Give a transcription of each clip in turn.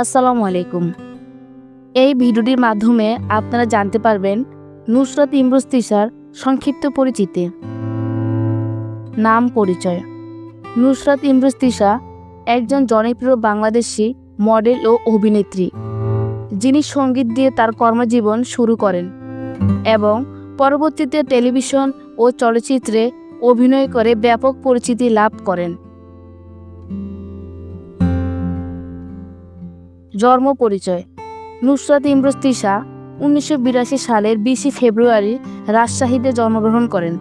আসসালামু আলাইকুম। এই ভিডিওটির মাধ্যমে আপনারা জানতে পারবেন নুসরাত ইমরোজ তিশার সংক্ষিপ্ত পরিচিতি। নাম পরিচয়। নুসরাত ইমরোজ তিশা একজন জনপ্রিয় বাংলাদেশি মডেল ও অভিনেত্রী। যিনি সংগীত দিয়ে তার কর্মজীবন শুরু করেন এবং পরবর্তীতে টেলিভিশন ও চলচ্চিত্রে অভিনয় করে ব্যাপক পরিচিতি লাভ করেন। জন্ম পরিচয়। নুসরাত ইমরোজ তিশা উনিশশো বিরাশি সালের বিশে ফেব্রুয়ারি রাজশাহীতে জন্মগ্রহণ করেন।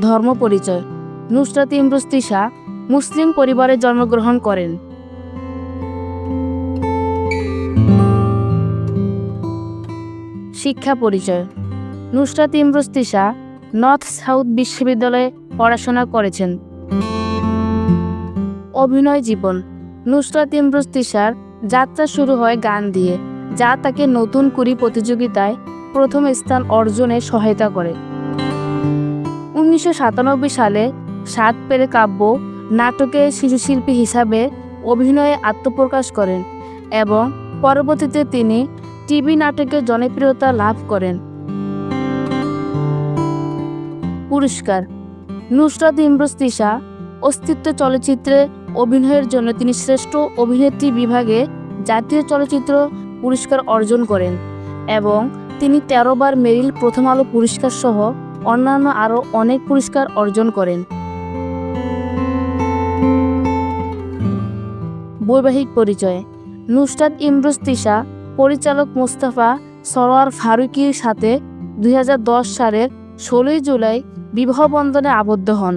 ধর্ম পরিচয়। নুসরাত ইমরোজ তিশা মুসলিম পরিবারে জন্মগ্রহণ করেন। শিক্ষা পরিচয়। নুসরাত ইমরোজ তিশা নর্থ সাউথ বিশ্ববিদ্যালয়ে পড়াশোনা করেছেন। অভিনয় জীবন। নুসরাত ইমরোজ তিশার যাত্রা শুরু হয় গান দিয়ে, যা তাকে নতুন কুড়ি প্রতিযোগিতায় প্রথম স্থান অর্জনে সহায়তা করে। উনিশশো সাতানব্বই সালে সাত পেরে কাব্য নাটকে শিশুশিল্পী হিসাবে অভিনয়ে আত্মপ্রকাশ করেন এবং পরবর্তীতে তিনি টিভি নাটকে জনপ্রিয়তা লাভ করেন। পুরস্কার। নুসরাত ইমরোজ তিশা অস্তিত্ব চলচ্চিত্রে অভিনয়ের জন্য তিনি শ্রেষ্ঠ অভিনেত্রী বিভাগে জাতীয় চলচ্চিত্র পুরস্কার অর্জন করেন এবং তিনি তেরো বার মেরিল প্রথম আলো পুরস্কার সহ অন্যান্য আরও অনেক পুরস্কার অর্জন করেন। বৈবাহিক পরিচয় নুসরাত ইমরোজ তিশা, পরিচালক মোস্তাফা সরোয়ার ফারুকির সাথে দুই হাজার দশ সালের ষোলোই জুলাই বিবাহ বন্ধনে আবদ্ধ হন।